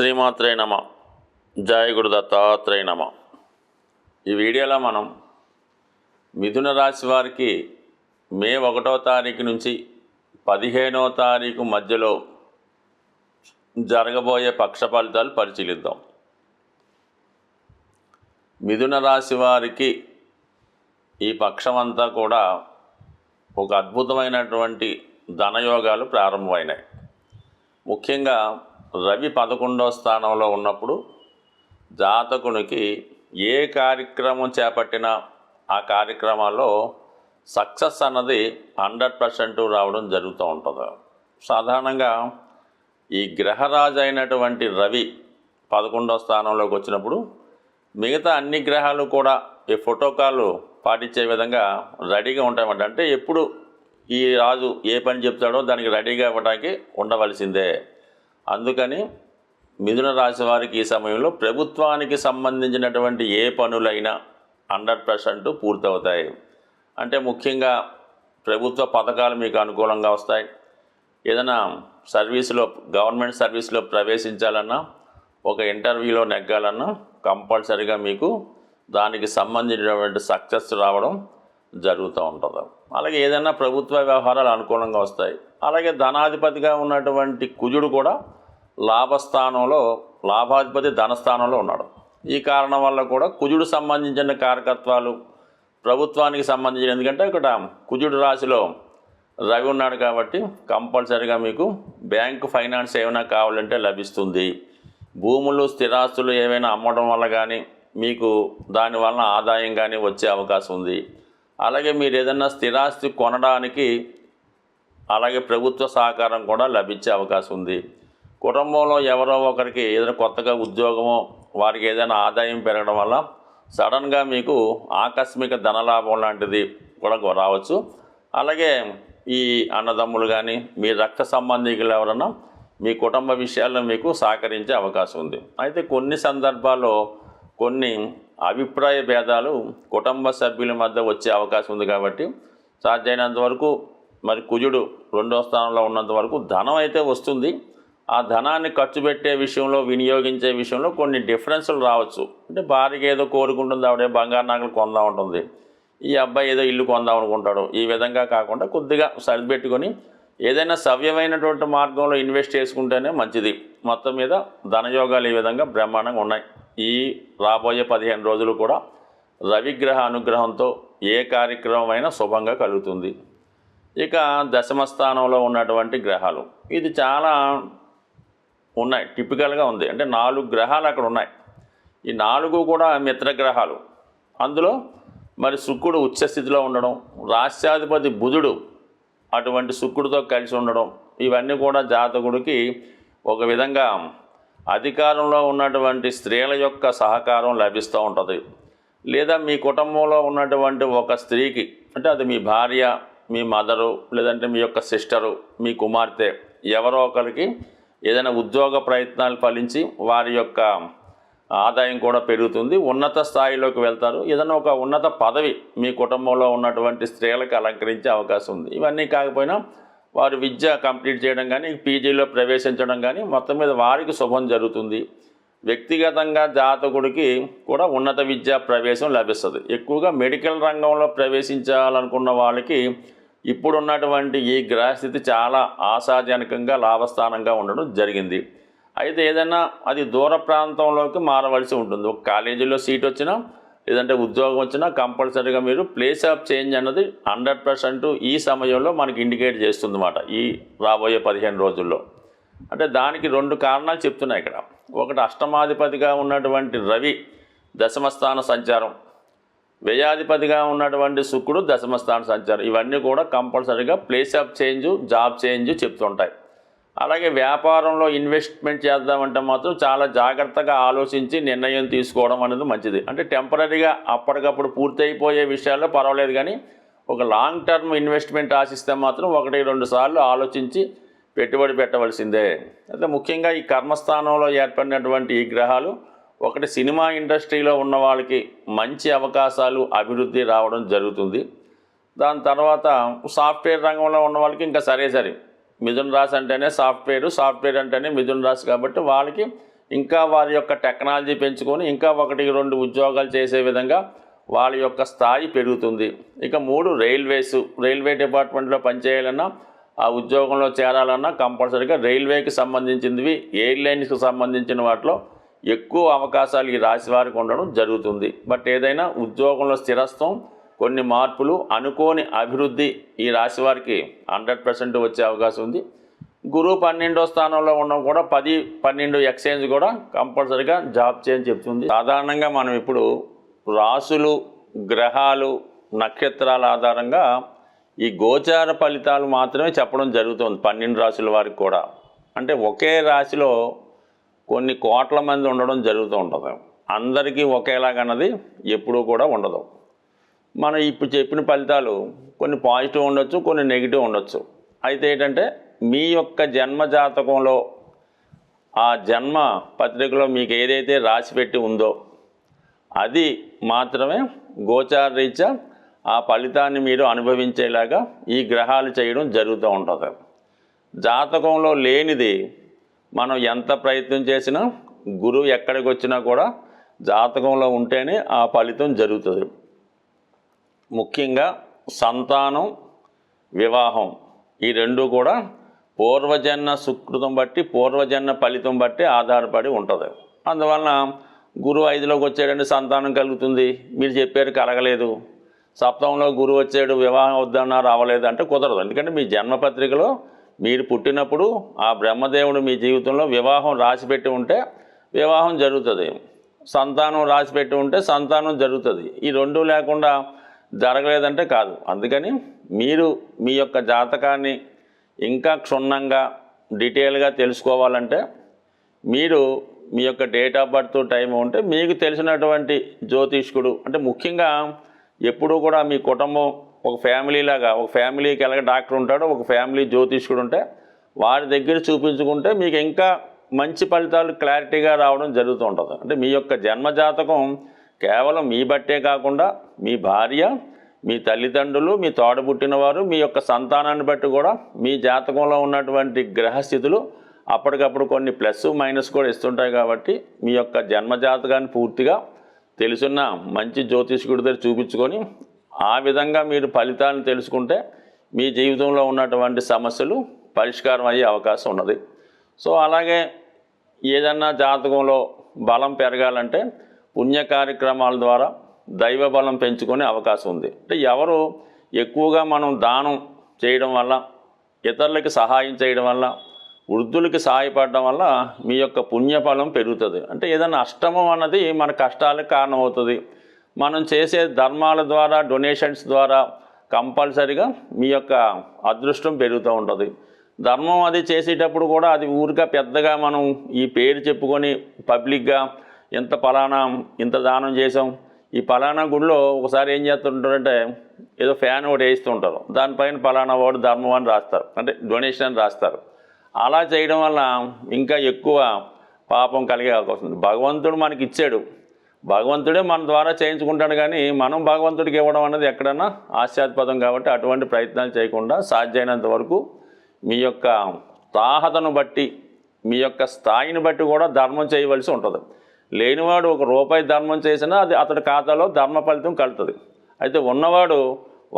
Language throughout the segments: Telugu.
శ్రీమాత్రే నమ. జాయగుడు దత్తాత్రేయ నమ. ఈ వీడియోలో మనం మిథున రాశి వారికి మే ఒకటో తారీఖు నుంచి పదిహేనో తారీఖు మధ్యలో జరగబోయే పక్ష ఫలితాలు పరిశీలిద్దాం. మిథున రాశి వారికి ఈ పక్షమంతా కూడా ఒక అద్భుతమైనటువంటి ధనయోగాలు ప్రారంభమైనాయి. ముఖ్యంగా రవి పదకొండవ స్థానంలో ఉన్నప్పుడు జాతకునికి ఏ కార్యక్రమం చేపట్టినా ఆ కార్యక్రమాల్లో సక్సెస్ అన్నది హండ్రెడ్ పర్సెంట్ రావడం జరుగుతూ ఉంటుంది. సాధారణంగా ఈ గ్రహరాజు అయినటువంటి రవి పదకొండవ స్థానంలోకి వచ్చినప్పుడు మిగతా అన్ని గ్రహాలు కూడా ఈ ఫోటోకాలు పాటించే విధంగా రెడీగా ఉంటాయన్నమాట. అంటే ఎప్పుడు ఈ రాజు ఏ పని చెప్తాడో దానికి రెడీగా ఇవ్వడానికి ఉండవలసిందే. అందుకని మిథున రాశి వారికి ఈ సమయంలో ప్రభుత్వానికి సంబంధించినటువంటి ఏ పనులైనా హండ్రెడ్ పర్సెంట్ పూర్తవుతాయి. అంటే ముఖ్యంగా ప్రభుత్వ పథకాలు మీకు అనుకూలంగా వస్తాయి. ఏదైనా సర్వీసులో గవర్నమెంట్ సర్వీస్లో ప్రవేశించాలన్నా ఒక ఇంటర్వ్యూలో నెగ్గాలన్నా కంపల్సరిగా మీకు దానికి సంబంధించినటువంటి సక్సెస్ రావడం జరుగుతూ ఉంటుంది. అలాగే ఏదైనా ప్రభుత్వ వ్యవహారాలు అనుకూలంగా వస్తాయి. అలాగే ధనాధిపతిగా ఉన్నటువంటి కుజుడు కూడా లాభస్థానంలో లాభాధిపతి ధనస్థానంలో ఉన్నాడు. ఈ కారణం వల్ల కూడా కుజుడు సంబంధించిన కారకత్వాలు ప్రభుత్వానికి సంబంధించిన ఎందుకంటే ఇక్కడ కుజుడు రాశిలో రవి ఉన్నాడు కాబట్టి కంపల్సరిగా మీకు బ్యాంకు ఫైనాన్స్ ఏమైనా కావాలంటే లభిస్తుంది. భూములు స్థిరాస్తులు ఏమైనా అమ్మడం వల్ల కానీ మీకు దానివల్ల ఆదాయం కానీ వచ్చే అవకాశం ఉంది. అలాగే మీరు ఏదైనా స్థిరాస్తి కొనడానికి అలాగే ప్రభుత్వ సహకారం కూడా లభించే అవకాశం ఉంది. కుటుంబంలో ఎవరో ఒకరికి ఏదైనా కొత్తగా ఉద్యోగమో వారికి ఏదైనా ఆదాయం పెరగడం వల్ల సడన్గా మీకు ఆకస్మిక ధనలాభం లాంటిది కూడా రావచ్చు. అలాగే ఈ అన్నదమ్ములు కానీ మీ రక్త సంబంధికులు ఎవరన్నా మీ కుటుంబ విషయాల్లో మీకు సహకరించే అవకాశం ఉంది. అయితే కొన్ని సందర్భాల్లో కొన్ని అభిప్రాయ భేదాలు కుటుంబ సభ్యుల మధ్య వచ్చే అవకాశం ఉంది కాబట్టి సాధ్యమైనంత వరకు మరి కుజుడు రెండో స్థానంలో ఉన్నంత వరకు ధనం అయితే వస్తుంది. ఆ ధనాన్ని ఖర్చు పెట్టే విషయంలో వినియోగించే విషయంలో కొన్ని డిఫరెన్సులు రావచ్చు. అంటే భార్యకి ఏదో కోరుకుంటుంది ఆవిడే బంగారు నగలు కొందాం ఉంటుంది ఈ అబ్బాయి ఏదో ఇల్లు కొందాం అనుకుంటాడు. ఈ విధంగా కాకుండా కొద్దిగా సరిపెట్టుకొని ఏదైనా సవ్యమైనటువంటి మార్గంలో ఇన్వెస్ట్ చేసుకుంటేనే మంచిది. మొత్తం మీద ధనయోగాలు ఈ విధంగా బ్రహ్మాండంగా ఉన్నాయి. ఈ రాబోయే పదిహేను రోజులు కూడా రవిగ్రహ అనుగ్రహంతో ఏ కార్యక్రమం అయినా శుభంగా కలుగుతుంది. ఇక దశమ స్థానంలో ఉన్నటువంటి గ్రహాలు. ఇది చాలా ఉన్నాయి టిపికల్గా ఉంది. అంటే నాలుగు గ్రహాలు అక్కడ ఉన్నాయి. ఈ నాలుగు కూడా మిత్రగ్రహాలు అందులో మరి శుక్రుడు ఉచ్చస్థితిలో ఉండడం రాష్ట్రాధిపతి బుధుడు అటువంటి శుక్రుడితో కలిసి ఉండడం ఇవన్నీ కూడా జాతకుడికి ఒక విధంగా అధికారంలో ఉన్నటువంటి స్త్రీల యొక్క సహకారం లభిస్తూ ఉంటుంది. లేదా మీ కుటుంబంలో ఉన్నటువంటి ఒక స్త్రీకి అంటే అది మీ భార్య మీ మదరు లేదంటే మీ యొక్క సిస్టరు మీ కుమార్తె ఎవరో ఒకరికి ఏదైనా ఉద్యోగ ప్రయత్నాలు ఫలించి వారి యొక్క ఆదాయం కూడా పెరుగుతుంది. ఉన్నత స్థాయిలోకి వెళ్తారు. ఏదైనా ఒక ఉన్నత పదవి మీ కుటుంబంలో ఉన్నటువంటి స్త్రీలకు అలంకరించే అవకాశం ఉంది. ఇవన్నీ కాకపోయినా వారు విద్య కంప్లీట్ చేయడం కానీ పీజీలో ప్రవేశించడం కానీ మొత్తం మీద వారికి శుభం జరుగుతుంది. వ్యక్తిగతంగా జాతకుడికి కూడా ఉన్నత విద్యా ప్రవేశం లభిస్తుంది. ఎక్కువగా మెడికల్ రంగంలో ప్రవేశించాలనుకున్న వాళ్ళకి ఇప్పుడున్నటువంటి ఈ గ్రహస్థితి చాలా ఆశాజనకంగా లాభస్థానంగా ఉండడం జరిగింది. అయితే ఏదైనా అది దూర ప్రాంతంలోకి మారవలసి ఉంటుంది. ఒక కాలేజీలో సీట్ వచ్చినా లేదంటే ఉద్యోగం వచ్చినా కంపల్సరీగా మీరు ప్లేస్ ఆఫ్ చేంజ్ అన్నది హండ్రెడ్ పర్సెంట్ ఈ సమయంలో మనకి ఇండికేట్ చేస్తుంది అన్నమాట ఈ రాబోయే పదిహేను రోజుల్లో. అంటే దానికి రెండు కారణాలు చెప్తున్నాయి ఇక్కడ. ఒకటి అష్టమాధిపతిగా ఉన్నటువంటి రవి దశమస్థాన సంచారం. వ్యయాధిపతిగా ఉన్నటువంటి శుక్రుడు దశమస్థాన సంచారం. ఇవన్నీ కూడా కంపల్సరీగా place of change job change చెప్తుంటాయి. అలాగే వ్యాపారంలో ఇన్వెస్ట్మెంట్ చేద్దామంటే మాత్రం చాలా జాగ్రత్తగా ఆలోచించి నిర్ణయం తీసుకోవడం అనేది మంచిది. అంటే టెంపరీగా అప్పటికప్పుడు పూర్తయిపోయే విషయాల్లో పర్వాలేదు కానీ ఒక లాంగ్ టర్మ్ ఇన్వెస్ట్మెంట్ ఆశిస్తే మాత్రం ఒకటి రెండు సార్లు ఆలోచించి పెట్టుబడి పెట్టవలసిందే. అయితే ముఖ్యంగా ఈ కర్మస్థానంలో ఏర్పడినటువంటి ఈ గ్రహాలు ఒకటి సినిమా ఇండస్ట్రీలో ఉన్న వాళ్ళకి మంచి అవకాశాలు అభివృద్ధి రావడం జరుగుతుంది. దాని తర్వాత సాఫ్ట్వేర్ రంగంలో ఉన్న వాళ్ళకి ఇంకా సరే సరే. మిథున్ రాశి అంటేనే సాఫ్ట్వేర్ సాఫ్ట్వేర్ అంటేనే మిథున్ రాశి కాబట్టి వాళ్ళకి ఇంకా వారి యొక్క టెక్నాలజీ పెంచుకొని ఇంకా ఒకటి రెండు ఉద్యోగాలు చేసే విధంగా వాళ్ళ యొక్క స్థాయి పెరుగుతుంది. ఇక మూడు రైల్వేస్ రైల్వే డిపార్ట్మెంట్లో పనిచేయాలన్నా ఆ ఉద్యోగంలో చేరాలన్నా కంపల్సరీగా రైల్వేకి సంబంధించినవి ఎయిర్లైన్స్కి సంబంధించిన వాటిలో ఎక్కువ అవకాశాలు ఈ రాశి వారికి ఉండడం జరుగుతుంది. బట్ ఏదైనా ఉద్యోగంలో స్థిరత్వం కొన్ని మార్పులు అనుకోని అభివృద్ధి ఈ రాశి వారికి హండ్రెడ్ పర్సెంట్ వచ్చే అవకాశం ఉంది. గురువు పన్నెండో స్థానంలో ఉండడం కూడా పది పన్నెండు ఎక్స్చేంజ్ కూడా కంపల్సరీగా జాబ్ చేయని చెప్తుంది. సాధారణంగా మనం ఇప్పుడు రాసులు గ్రహాలు నక్షత్రాల ఆధారంగా ఈ గోచార ఫలితాలు మాత్రమే చెప్పడం జరుగుతుంది పన్నెండు రాశుల వారికి కూడా. అంటే ఒకే రాశిలో కొన్ని కోట్ల మంది ఉండడం జరుగుతూ ఉంటుంది. అందరికీ ఒకేలాగన్నది ఎప్పుడూ కూడా ఉండదు. మనం ఇప్పుడు చెప్పిన ఫలితాలు కొన్ని పాజిటివ్ ఉండొచ్చు కొన్ని నెగిటివ్ ఉండొచ్చు. అయితే ఏంటంటే మీ యొక్క జన్మ జాతకంలో ఆ జన్మ పత్రికలో మీకు ఏదైతే రాసి పెట్టి ఉందో అది మాత్రమే గోచార రీత్యా ఆ ఫలితాన్ని మీరు అనుభవించేలాగా ఈ గ్రహాలు చేయడం జరుగుతూ ఉంటుంది. జాతకంలో లేనిది మనం ఎంత ప్రయత్నం చేసినా గురువు ఎక్కడికి వచ్చినా కూడా జాతకంలో ఉంటేనే ఆ ఫలితం జరుగుతుంది. ముఖ్యంగా సంతానం వివాహం ఈ రెండు కూడా పూర్వజన్మ సుకృతం బట్టి పూర్వజన్మ ఫలితం బట్టి ఆధారపడి ఉంటుంది. అందువలన గురువు ఐదులోకి వచ్చాడంటే సంతానం కలుగుతుంది. మీరు చెప్పారు కలగలేదు. సప్తంలో గురువు వచ్చాడు వివాహం వద్దన్నారు అవ్వలేదు అంటే కుదరదు. ఎందుకంటే మీ జన్మపత్రికలో మీరు పుట్టినప్పుడు ఆ బ్రహ్మదేవుడు మీ జీవితంలో వివాహం రాసిపెట్టి ఉంటే వివాహం జరుగుతుంది. సంతానం రాసిపెట్టి ఉంటే సంతానం జరుగుతుంది. ఈ రెండు లేకుండా జరగలేదంటే కాదు. అందుకని మీరు మీ యొక్క జాతకాన్ని ఇంకా క్షుణ్ణంగా డీటెయిల్గా తెలుసుకోవాలంటే మీరు మీ యొక్క డేట్ ఆఫ్ బర్త్ టైం ఉంటే మీకు తెలిసినటువంటి జ్యోతిష్కుడు అంటే ముఖ్యంగా ఎప్పుడూ కూడా మీ కుటుంబం ఒక ఫ్యామిలీ లాగా ఒక ఫ్యామిలీకి ఎలాగ డాక్టర్ ఉంటాడో ఒక ఫ్యామిలీ జ్యోతిష్కుడు ఉంటే వారి దగ్గర చూపించుకుంటే మీకు ఇంకా మంచి ఫలితాలు క్లారిటీగా రావడం జరుగుతూ ఉంటుంది. అంటే మీ యొక్క జన్మజాతకం కేవలం మీ బట్టే కాకుండా మీ భార్య మీ తల్లిదండ్రులు మీ తోడబుట్టినవారు మీ యొక్క సంతానాన్ని బట్టి కూడా మీ జాతకంలో ఉన్నటువంటి గ్రహస్థితులు అప్పటికప్పుడు కొన్ని ప్లస్ మైనస్ కూడా ఇస్తుంటాయి కాబట్టి మీ యొక్క జన్మజాతకాన్ని పూర్తిగా తెలుసున్న మంచి జ్యోతిష్కుడి దగ్గర చూపించుకొని ఆ విధంగా మీరు ఫలితాలను తెలుసుకుంటే మీ జీవితంలో ఉన్నటువంటి సమస్యలు పరిష్కారం అయ్యే అవకాశం ఉన్నది. సో అలాగే ఏదన్నా జాతకంలో బలం పెరగాలంటే పుణ్య కార్యక్రమాల ద్వారా దైవ బలం పెంచుకునే అవకాశం ఉంది. అంటే ఎవరు ఎక్కువగా మనం దానం చేయడం వల్ల ఇతరులకి సహాయం చేయడం వల్ల వృద్ధులకి సహాయపడడం వల్ల మీ యొక్క పుణ్యఫలం పెరుగుతుంది. అంటే ఏదైనా అష్టమం అన్నది మన కష్టాలకు కారణమవుతుంది. మనం చేసే ధర్మాల ద్వారా డొనేషన్స్ ద్వారా కంపల్సరిగా మీ యొక్క అదృష్టం పెరుగుతూ ఉంటుంది. ధర్మం అది చేసేటప్పుడు కూడా అది ఊరిగా పెద్దగా మనం ఈ పేరు చెప్పుకొని పబ్లిక్గా ఇంత ఫలానా ఇంత దానం చేసాం ఈ ఫలానా గుడిలో ఒకసారి ఏం చేస్తుంటారంటే ఏదో ఫ్యాన్ ఒకటి వేస్తుంటారు దానిపైన పలానా వాడు ధర్మం అని రాస్తారు. అంటే డొనేషన్ అని రాస్తారు. అలా చేయడం వల్ల ఇంకా ఎక్కువ పాపం కలిగే అవకాశం ఉంది. భగవంతుడు మనకి ఇచ్చాడు భగవంతుడే మన ద్వారా చేయించుకుంటాడు కానీ మనం భగవంతుడికి ఇవ్వడం అనేది ఎక్కడన్నా ఆశాస్పదం కాబట్టి అటువంటి ప్రయత్నాలు చేయకుండా సాధ్యమైనంత వరకు మీ యొక్క తాహతను బట్టి మీ యొక్క స్థాయిని బట్టి కూడా ధర్మం చేయవలసి ఉంటుంది. లేనివాడు ఒక రూపాయి ధర్మం చేసినా అది అతడి ఖాతాలో ధర్మ ఫలితం కలుతుంది అయితే ఉన్నవాడు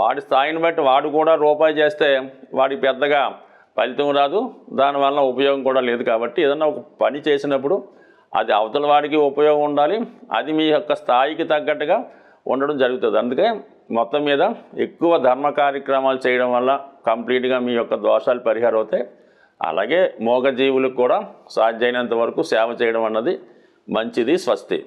వాడి స్థాయిని బట్టి వాడు కూడా రూపాయి చేస్తే వాడికి పెద్దగా ఫలితం రాదు. దానివల్ల ఉపయోగం కూడా లేదు కాబట్టి ఏదన్నా ఒక పని చేసినప్పుడు అది అవతల వాడికి ఉపయోగం ఉండాలి. అది మీ యొక్క స్థాయికి తగ్గట్టుగా ఉండడం జరుగుతుంది. అందుకే మొత్తం మీద ఎక్కువ ధర్మ కార్యక్రమాలు చేయడం వల్ల కంప్లీట్గా మీ యొక్క దోషాలు పరిహారం అవుతాయి. అలాగే మూగజీవులకు కూడా సాధ్యమైనంత వరకు సేవ చేయడం అన్నది మంచిది స్వస్తి.